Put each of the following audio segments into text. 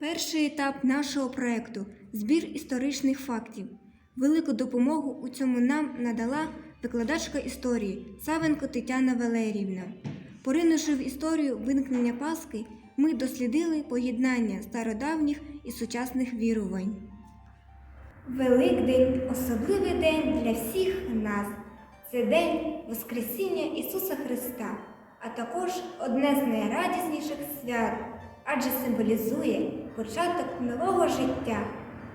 Перший етап нашого проекту збір історичних фактів. Велику допомогу у цьому нам надала викладачка історії Савенко Тетяна Валеріївна. Поринувши в історію виникнення Пасхи, ми дослідили поєднання стародавніх і сучасних вірувань. Великдень особливий день для всіх нас. Це день Воскресіння Ісуса Христа, а також одне з найрадісніших свят, адже символізує початок нового життя.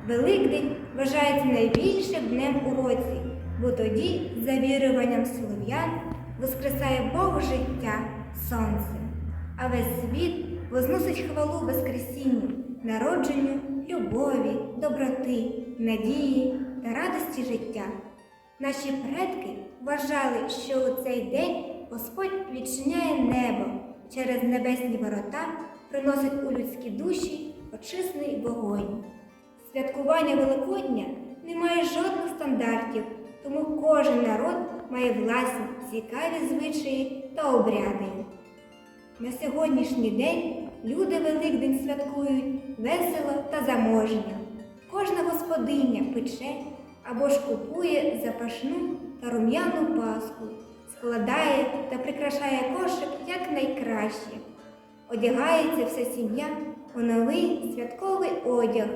Великдень вважається найбільшим днем у році, бо тоді, за віруванням слов'ян, воскресає Бог життя сонце, а весь світ возносить хвалу Воскресінню, народженню, любові, доброти, надії та радості життя. Наші предки вважали, що у цей день Господь відчиняє небо через небесні ворота, приносить у людські душі очисний вогонь. Святкування Великодня не має жодних стандартів, тому кожен народ має власні цікаві звичаї та обряди. На сьогоднішній день люди Великдень святкують весело та заможньо. Кожна господиня пече або ж купує запашну та рум'яну паску, складає та прикрашає кошик якнайкраще. Одягається вся сім'я у новий святковий одяг,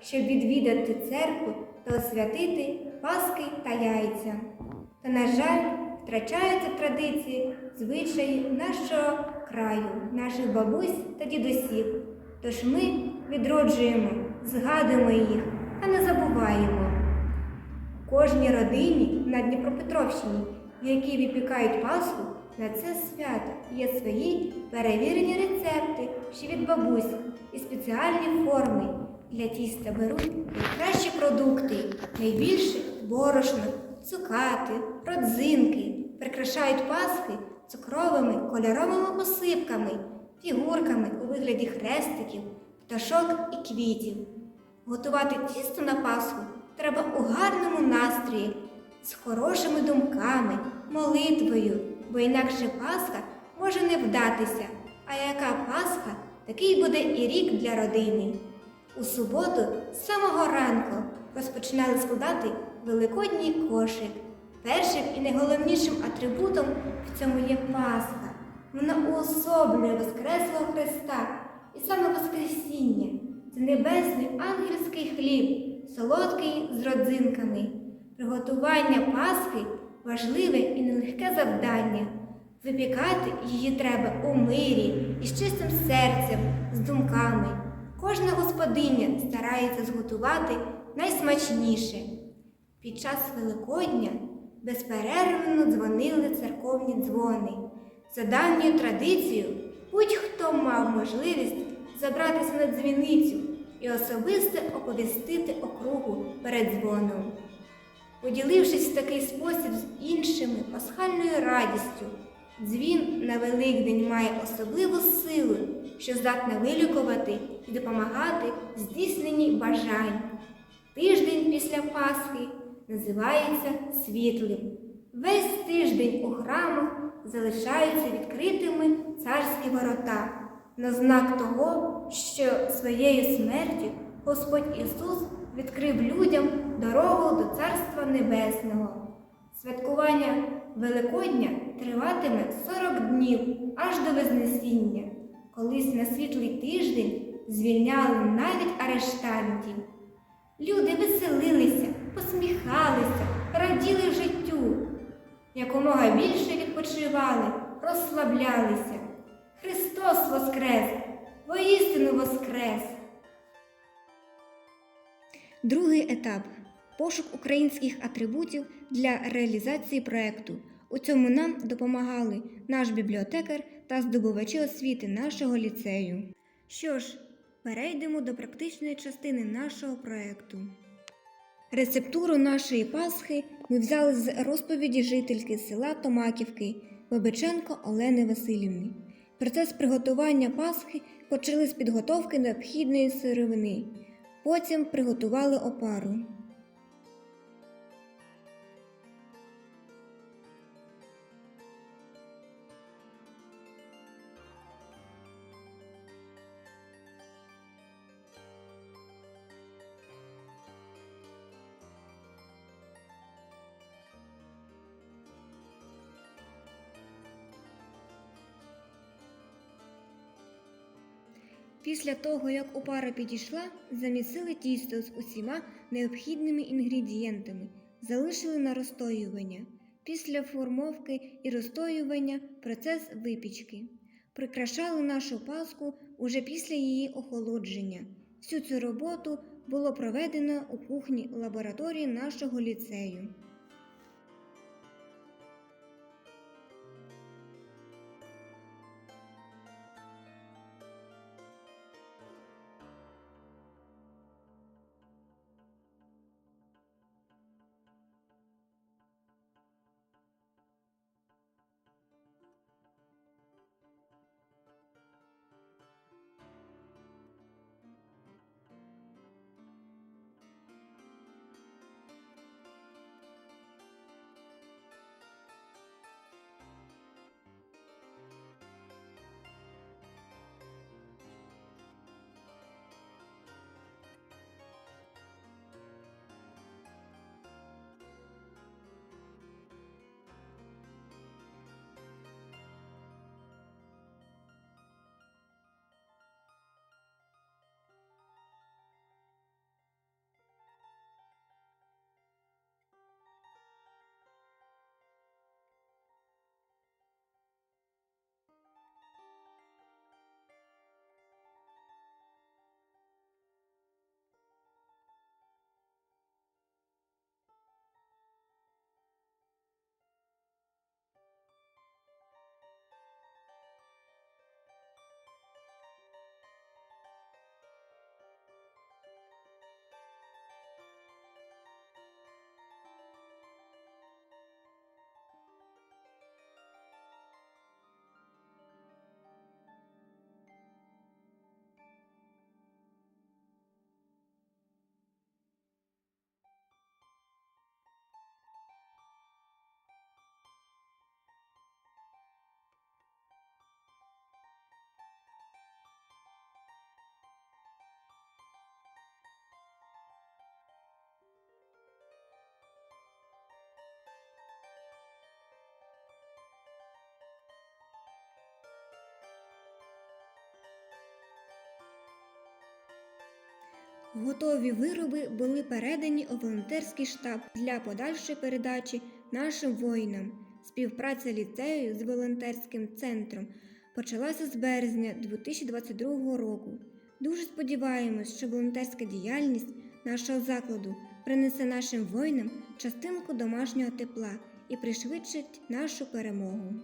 щоб відвідати церкву та освятити паски та яйця. Та, на жаль, втрачаються традиції, звичаї нашого краю, наших бабусь та дідусів. Тож ми відроджуємо, згадуємо їх та не забуваємо. Кожній родині на Дніпропетровщині, в якій випікають Пасху, на це свято є свої перевірені рецепти ще від бабусь і спеціальні форми. Для тіста беруть найкращі продукти, найбільше борошно, цукати, родзинки, прикрашають пасхи цукровими кольоровими посипками, фігурками у вигляді хрестиків, пташок і квітів. Готувати тісто на Пасху треба у гарному настрої, з хорошими думками, молитвою, бо інакше Пасха може не вдатися, а яка Пасха, такий буде і рік для родини. У суботу з самого ранку розпочинали складати великодній кошик. Першим і найголовнішим атрибутом в цьому є Пасха. Вона уособлює Воскреслого Христа і саме Воскресіння це небесний ангельський хліб, солодкий з родзинками. Приготування Пасхи важливе і нелегке завдання. Випікати її треба у мирі і з чистим серцем, з думками. Кожна господиня старається зготувати найсмачніше. Під час Великодня безперервно дзвонили церковні дзвони. За давньою традицією, будь-хто мав можливість забратися на дзвіницю і особисто оповістити округу перед дзвоном. Поділившись в такий спосіб з іншими пасхальною радістю, дзвін на Великдень має особливу силу, що здатна вилікувати і допомагати здійсненні бажань. Тиждень після Пасхи називається світлим. Весь тиждень у храмах залишаються відкритими царські ворота на знак того, що своєю смертю Господь Ісус відкрив людям дорогу до Царства Небесного. Святкування Великодня триватиме 40 днів аж до Вознесіння. Колись на світлий тиждень звільняли навіть арештантів. Люди веселилися, посміхалися, раділи життю, якомога більше відпочивали, розслаблялися. Христос Воскрес! Воістину Воскрес! Другий етап пошук українських атрибутів для реалізації проекту. У цьому нам допомагали наш бібліотекар та здобувачі освіти нашого ліцею. Що ж, перейдемо до практичної частини нашого проекту. Рецептуру нашої Пасхи ми взяли з розповіді жительки села Томаківки Бабиченко Олени Васильівни. Процес приготування Пасхи почали з підготовки необхідної сировини. Потім приготували опару. Після того, як опара підійшла, замісили тісто з усіма необхідними інгредієнтами, залишили на розстоювання. Після формовки і розстоювання процес випічки. Прикрашали нашу паску уже після її охолодження. Всю цю роботу було проведено у кухні лабораторії нашого ліцею. Готові вироби були передані у волонтерський штаб для подальшої передачі нашим воїнам. Співпраця ліцею з волонтерським центром почалася з березня 2022 року. Дуже сподіваємось, що волонтерська діяльність нашого закладу принесе нашим воїнам частинку домашнього тепла і пришвидшить нашу перемогу.